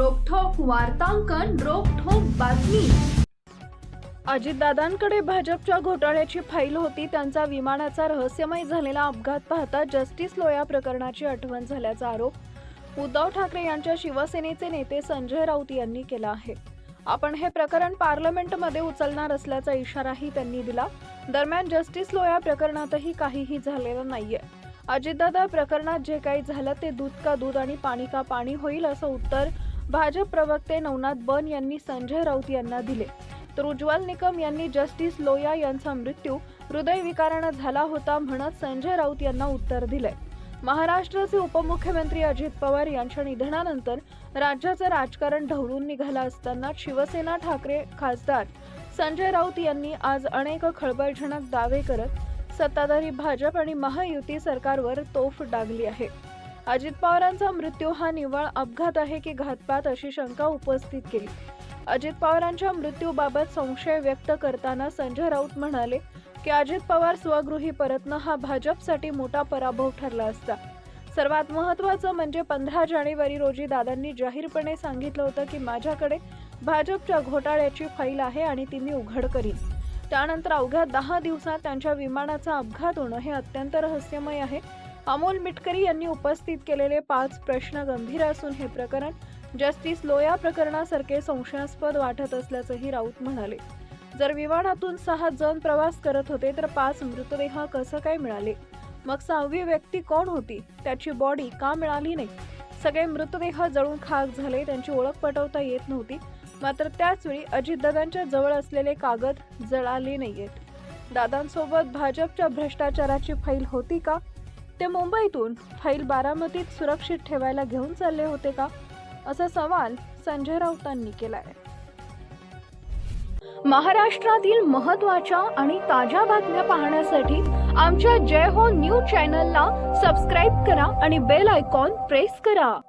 वार्तांकन रोखोक बातमी. अजितदादांकडे भाजपच्या घोटाळ्याची फाईल होती त्यांचा विमानाचा रहस्यमय झालेला अपघात पाहता जस्टिस लोया प्रकरणाची आठवण झाल्याचा आरोप उद्धव ठाकरे यांच्या शिवसेनेचे नेते संजय राऊत यांनी केला आहे. आपण हे प्रकरण पार्लमेंटमध्ये उचलणार असल्याचा इशाराही त्यांनी दिला. दरम्यान जस्टिस लोया प्रकरणातही काहीही झालेलं नाहीये. अजितदादा प्रकरणात जे काही झालं ते दूध का दूध आणि पाणी का पाणी होईल असं उत्तर भाजप प्रवक्ते नवनाथ बन यांनी संजय राऊत यांना दिले. तर उज्ज्वल निकम यांनी जस्टिस लोया यांचा मृत्यू हृदयविकारानं झाला होता म्हणत संजय राऊत यांना उत्तर दिले महाराष्ट्राचे उपमुख्यमंत्री अजित पवार यांच्या निधनानंतर राज्याचं राजकारण ढवळून निघालं असताना शिवसेना ठाकरे खासदार संजय राऊत यांनी आज अनेक खळबळजनक दावे करत सत्ताधारी भाजप आणि महायुती सरकारवर तोफ डागली आहे. अजित पवारांचा मृत्यू हा निव्वळ अपघात आहे की घातपात अशी शंका उपस्थित केली. अजित पवारांच्या मृत्यूबाबत संशय व्यक्त करताना संजय राऊत म्हणाले की अजित पवार स्वगृही परतणं हा भाजपसाठी मोठा पराभव ठरला असता. सर्वात महत्त्वाचं म्हणजे पंधरा जानेवारी रोजी दादांनी जाहीरपणे सांगितलं होतं की माझ्याकडे भाजपच्या घोटाळ्याची फाईल आहे आणि ती मी उघड करीन. त्यानंतर अवघ्या दहा दिवसात त्यांच्या विमानाचा अपघात होणं हे अत्यंत रहस्यमय आहे. अमोल मिटकरी यांनी उपस्थित केलेले पाच प्रश्न गंभीर असून हे प्रकरण जस्टिस लोया प्रकरणासारखे संशयास्पद वाटत असल्याचंही राऊत म्हणाले. जर विमानातून सहा जण प्रवास करत होते तर पाच मृतदेह कसं काय मिळाले? मग सहावी व्यक्ती कोण होती? त्याची बॉडी का मिळाली नाही? सगळे मृतदेह जळून खाक झाले त्यांची ओळख पटवता येत नव्हती. मात्र त्याचवेळी अजितदादांच्या जवळ असलेले कागद जळाले नाहीयेत. दादांसोबत भाजपच्या भ्रष्टाचाराची फाईल होती का? ते मुंबईतून फाईल बारामतीत सुरक्षित ठेवायला घेऊन चालले होते का? असा सवाल संजय राऊतांनी केलाय. महाराष्ट्रातील महत्त्वाच्या आणि ताज्या बातम्या पाहण्यासाठी आमच्या जय हो न्यूज चॅनलला सबस्क्राईब करा आणि बेल आयकॉन प्रेस करा.